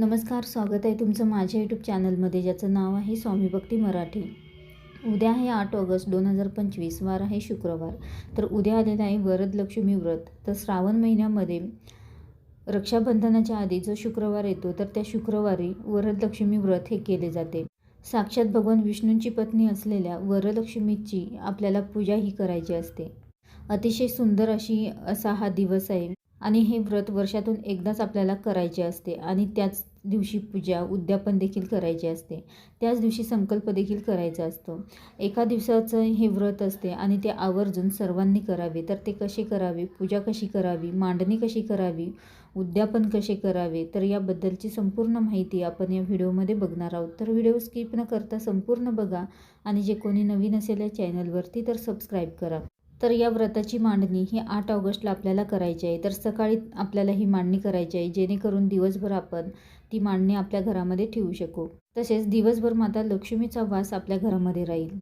नमस्कार स्वागत आहे तुमचं माझ्या यूट्यूब चॅनलमध्ये ज्याचं नाव आहे स्वामी भक्ती मराठी. उद्या आहे आठ ऑगस्ट दोन हजार पंचवीस वार आहे शुक्रवार. तर उद्या आलेलं आहे वरदलक्ष्मी व्रत. तर श्रावण महिन्यामध्ये रक्षाबंधनाच्या आधी जो शुक्रवार येतो तर त्या शुक्रवारी वरदलक्ष्मी व्रत हे केले जाते. साक्षात भगवान विष्णूंची पत्नी असलेल्या वरलक्ष्मीची आपल्याला पूजा ही करायची असते. अतिशय सुंदर अशी असा हा दिवस आहे. आणि हे व्रत वर्षातून एकदाच आपल्याला करायचे असते. आणि त्याच दिवशी पूजा उद्यापन देखील करायची असते. त्याच दिवशी संकल्प देखील करायचा असतो. एका दिवसाचं हे व्रत असते आणि ते आवर्जून सर्वांनी करावे. तर ते कसे करावे? पूजा कशी करावी? मांडणी कशी करावी? उद्यापन कसे करावे? तर याबद्दलची संपूर्ण माहिती आपण या व्हिडिओमध्ये बघणार आहोत. तर व्हिडिओ स्किप न करता संपूर्ण बघा आणि जे कोणी नवीन असेल या चॅनलवरती तर सबस्क्राईब करा. तर या व्रताची मांडणी ही आठ ऑगस्टला आपल्याला करायची आहे. तर सकाळी आपल्याला ही मांडणी करायची आहे जेणेकरून दिवसभर आपण ती मांडणी आपल्या घरामध्ये ठेवू शकू. तसेच दिवसभर माता लक्ष्मीचा वास आपल्या घरामध्ये राहील.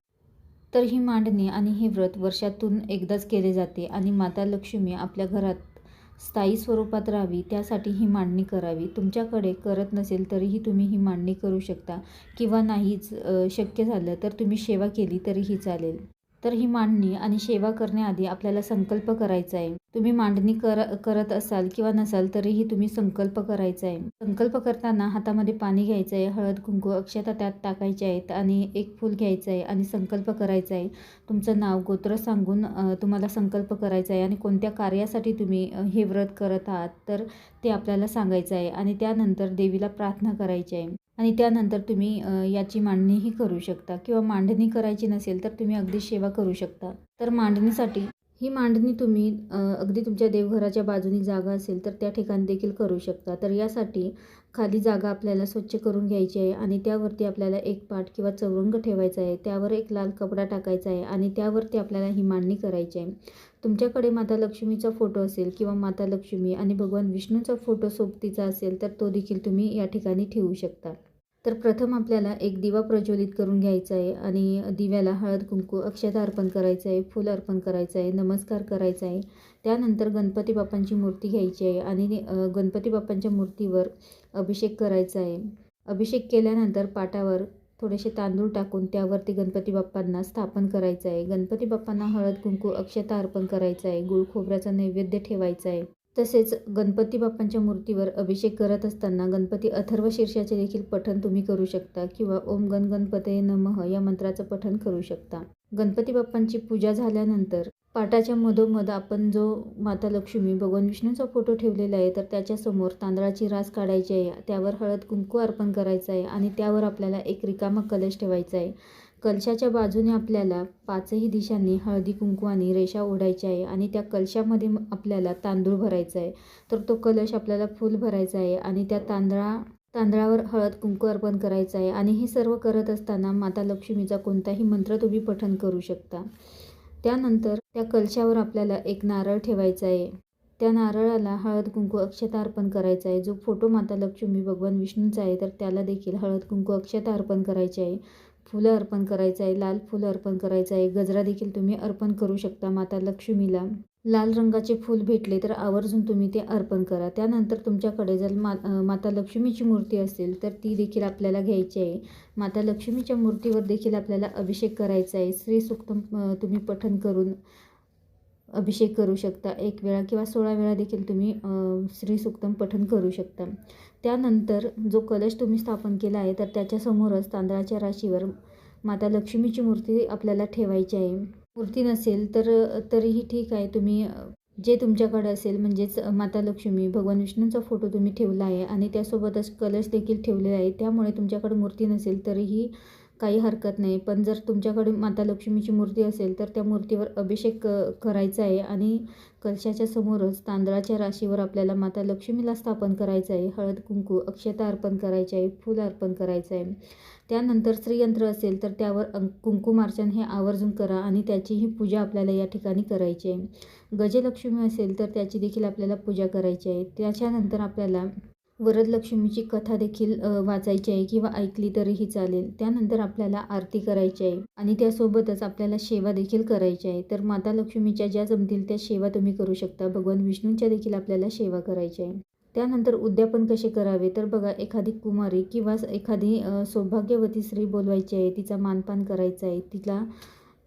तर ही मांडणी आणि हे व्रत वर्षातून एकदाच केले जाते आणि माता लक्ष्मी आपल्या घरात स्थायी स्वरूपात राहावी त्यासाठी ही मांडणी करावी. तुमच्याकडे करत नसेल तरीही तुम्ही ही मांडणी करू शकता किंवा नाहीच शक्य झालं तर तुम्ही सेवा केली तरीही चालेल. तर ही मांडणी आणि सेवा करण्याआधी आपल्याला संकल्प करायचा आहे. तुम्ही मांडणी कर करत असाल किंवा नसाल तरीही तुम्ही संकल्प करायचा आहे. संकल्प करताना हातामध्ये पाणी घ्यायचं आहे हळद कुंकू अक्षता त्यात टाकायचे आहेत आणि एक फूल घ्यायचं आहे आणि संकल्प करायचा आहे. तुमचं नाव गोत्र सांगून तुम्हाला संकल्प करायचा आहे आणि कोणत्या कार्यासाठी तुम्ही हे व्रत करत आहात तर ते आपल्याला सांगायचं आहे आणि त्यानंतर देवीला प्रार्थना करायची आहे. आणि त्यानंतर तुम्ही याची मांडणीही करू शकता. किंवा मांडणी करायची नसेल तर तुम्ही अगदी सेवा करू शकता. तर मांडणीसाठी ही मांडणी तुम्ही अगदी तुमच्या देवघराच्या बाजूनी जागा असेल तर त्या ठिकाणी देखील करू शकता. तर यासाठी खाली जागा आपल्याला स्वच्छ करून घ्यायची आहे आणि त्यावरती आपल्याला एक पाट किंवा चौरंग ठेवायचा आहे. त्यावर एक लाल कपडा टाकायचा आहे आणि त्यावरती आपल्याला ही मांडणी करायची आहे. तुमच्याकडे माता लक्ष्मीचा फोटो असेल किंवा माता लक्ष्मी आणि भगवान विष्णूचा फोटो सोबतीचा असेल तर तो देखील तुम्ही या ठिकाणी ठेवू शकता. तर प्रथम आपल्याला एक दिवा प्रज्वलित करून घ्यायचा आहे आणि दिव्याला हळद कुंकू अक्षता अर्पण करायचं आहे फूल अर्पण करायचं आहे नमस्कार करायचा आहे. त्यानंतर गणपती बाप्पांची मूर्ती घ्यायची आहे आणि गणपती बाप्पांच्या मूर्तीवर अभिषेक करायचा आहे. अभिषेक केल्यानंतर पाटावर थोडेसे तांदूळ टाकून त्यावरती गणपती बाप्पांना स्थापन करायचं आहे. गणपती बाप्पांना हळद कुंकू अक्षता अर्पण करायचं आहे. गुळ खोबऱ्याचा नैवेद्य ठेवायचा आहे. तसेच गणपती बाप्पांच्या मूर्तीवर अभिषेक करत असताना गणपती अथर्व शीर्षाचे देखील पठण तुम्ही करू शकता किंवा ओम गण गणपते नमः या मंत्राचं पठण करू शकता. गणपती बाप्पांची पूजा झाल्यानंतर पाटाच्या मधोमध आपण जो माता लक्ष्मी भगवान विष्णूचा फोटो ठेवलेला आहे तर त्याच्यासमोर तांदळाची रास काढायची आहे त्यावर हळद कुंकू अर्पण करायचं आहे आणि त्यावर आपल्याला एक रिकामा कलश ठेवायचा आहे. कलशाच्या बाजूने आपल्याला पाचही दिशांनी हळदी कुंकू आणि रेषा ओढायच्या आहे आणि त्या कलशामध्ये आपल्याला तांदूळ भरायचा आहे. तर तो कलश आपल्याला फूल भरायचा आहे आणि त्या तांदळा तांदळावर हळद कुंकू अर्पण करायचं आहे आणि हे सर्व करत असताना माता लक्ष्मीचा कोणताही मंत्र तुम्ही पठण करू शकता. त्यानंतर त्या कलशावर आपल्याला एक नारळ ठेवायचा आहे. त्या नारळाला हळद कुंकू अक्षता अर्पण करायचा आहे. जो फोटो माता लक्ष्मी भगवान विष्णूचा आहे तर त्याला देखील हळद कुंकू अक्षता अर्पण करायचे आहे. फुलं अर्पण करायचं आहे लाल फुलं अर्पण करायचं आहे. गजरा देखील तुम्ही अर्पण करू शकता माता लक्ष्मीला. लाल रंगाचे फूल भेटले तर आवर्जून तुम्ही ते अर्पण करा. त्यानंतर तुमच्याकडे जर मा माता लक्ष्मीची मूर्ती असेल तर ती देखील आपल्याला घ्यायची आहे. माता लक्ष्मीच्या मूर्तीवर देखील आपल्याला अभिषेक करायचा आहे. श्री सुक्तम तुम्ही पठन करून अभिषेक करू शकता एक वेळा किंवा सोळा वेळा देखील तुम्ही श्री सुक्तम पठन करू शकता. त्यानंतर जो कलश तुम्ही स्थापन केला आहे तर त्याच्यासमोरच तांदळाच्या राशीवर माता लक्ष्मीची मूर्ती आपल्याला ठेवायची आहे. मूर्ती नसेल तर तरीही ठीक आहे. तुम्ही जे तुमच्याकडे असेल म्हणजेच माता लक्ष्मी भगवान विष्णूंचा फोटो तुम्ही ठेवला आहे आणि त्यासोबतच कलश देखील ठेवलेला आहे. त्यामुळे तुमच्याकडे मूर्ती नसेल तरीही काही हरकत नाही. पण जर तुमच्याकडे माता लक्ष्मीची मूर्ती असेल तर त्या मूर्तीवर अभिषेक क करायचा आहे आणि कलशाच्या समोरच तांदळाच्या राशीवर आपल्याला माता लक्ष्मीला स्थापन करायचं आहे. हळद कुंकू अक्षता अर्पण करायची आहे फूल अर्पण करायचं आहे. त्यानंतर स्त्रीयंत्र असेल तर त्यावर कुंकुमार्चन हे आवर्जून करा आणि त्याचीही पूजा आपल्याला या ठिकाणी करायची आहे. गजलक्ष्मी असेल तर त्याची देखील आपल्याला पूजा करायची आहे. त्याच्यानंतर आपल्याला वरदलक्ष्मीची कथा देखील वाचायची आहे किंवा ऐकली तरीही चालेल. त्यानंतर आपल्याला आरती करायची आहे आणि त्यासोबतच आपल्याला सेवा देखील करायची आहे. तर माता लक्ष्मीच्या ज्या जमतील त्या सेवा तुम्ही करू शकता. भगवान विष्णूंच्या देखील आपल्याला सेवा करायची आहे. त्यानंतर उद्यापन कसे करावे? तर बघा एखादी कुमारी किंवा स- एखादी सौभाग्यवती स्त्री बोलवायची आहे. तिचा मानपान करायचा आहे. तिला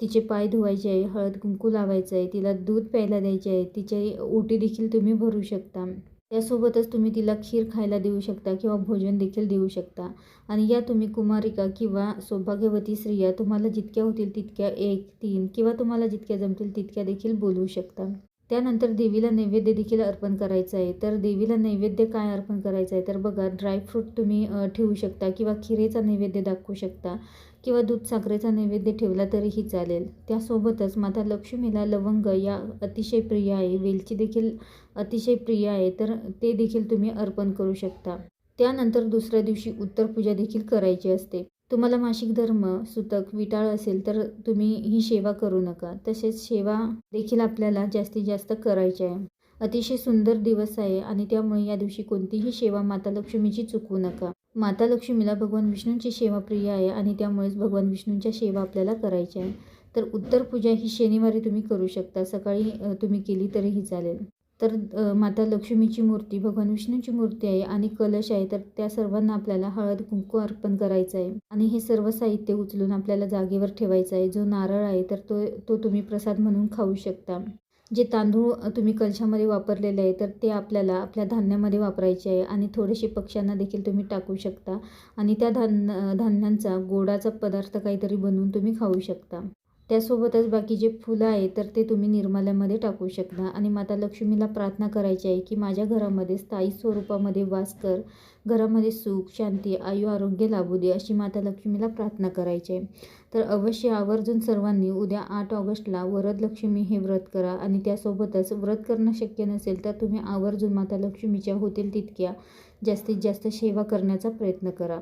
तिचे पाय धुवायचे आहे. हळद कुंकू लावायचं आहे. तिला दूध प्यायला द्यायचे आहे. तिचे ओटी देखील तुम्ही भरू शकता. त्यासोबतच तुम्ही तिला खीर खायला देऊ शकता किंवा भोजन देखील देऊ शकता. आणि या तुम्ही कुमारिका किंवा सौभाग्यवती स्त्रिया तुम्हाला जितक्या होतील तितक्या एक तीन किंवा तुम्हाला जितक्या जमतील तितक्या देखील बोलवू शकता. त्यानंतर देवीला नैवेद्य देखील अर्पण करायचं आहे. तर देवीला नैवेद्य काय अर्पण करायचं आहे? तर बघा ड्रायफ्रूट तुम्ही ठेवू शकता किंवा खिरेचा नैवेद्य दाखवू शकता किंवा दूध साखरेचा नैवेद्य ठेवला तरीही चालेल. त्यासोबतच माता लक्ष्मीला लवंग या अतिशय प्रिय आहे. वेलची देखील अतिशय प्रिय आहे. तर ते देखील तुम्ही अर्पण करू शकता. त्यानंतर दुसऱ्या दिवशी उत्तर पूजा देखील करायची असते. तुम्हाला मासिक धर्म सुतक विटाळ असेल तर तुम्ही ही सेवा करू नका. तसेच सेवा देखील आपल्याला जास्तीत जास्त करायची आहे. अतिशय सुंदर दिवस आहे आणि त्यामुळे या दिवशी कोणतीही सेवा माता लक्ष्मीची चुकवू नका. माता लक्ष्मीला भगवान विष्णूंची सेवा प्रिय आहे आणि त्यामुळेच भगवान विष्णूंच्या सेवा आपल्याला करायच्या आहे तर उत्तर पूजा ही शनिवारी तुम्ही करू शकता. सकाळी तुम्ही केली तरीही चालेल. तर माता लक्ष्मीची मूर्ती भगवान विष्णूची मूर्ती आहे आणि कलश आहे. तर त्या सर्वांना आपल्याला हळद कुंकू अर्पण करायचं आहे आणि हे सर्व साहित्य उचलून आपल्याला जागेवर ठेवायचं आहे. जो नारळ आहे तर तो तो तुम्ही प्रसाद म्हणून खाऊ शकता. जे तांदूळ तुम्ही कलशामध्ये वापरलेले आहे तर ते आपल्याला आपल्या धान्यामध्ये वापरायचे आहे आणि थोडेसे पक्ष्यांना देखील तुम्ही टाकू शकता आणि त्या धान्य धान्यांचा गोडाचा पदार्थ काहीतरी बनवून तुम्ही खाऊ शकता. त्यासोबतच बाकी जे फुलं आहे तर ते तुम्ही निर्माल्यामध्ये टाकू शकता. आणि माता लक्ष्मीला प्रार्थना करायची आहे की माझ्या घरामध्ये स्थायी स्वरूपामध्ये वास कर. घरामध्ये सुख शांती आयु आरोग्य लाभू दे अशी माता लक्ष्मीला प्रार्थना करायची आहे. तर अवश्य आवर्जून सर्वांनी उद्या आठ ऑगस्टला वरदलक्ष्मी हे व्रत करा. आणि त्यासोबतच व्रत करणं शक्य नसेल तर तुम्ही आवर्जून माता लक्ष्मीच्या होतील तितक्या जास्तीत जास्त सेवा करण्याचा प्रयत्न करा.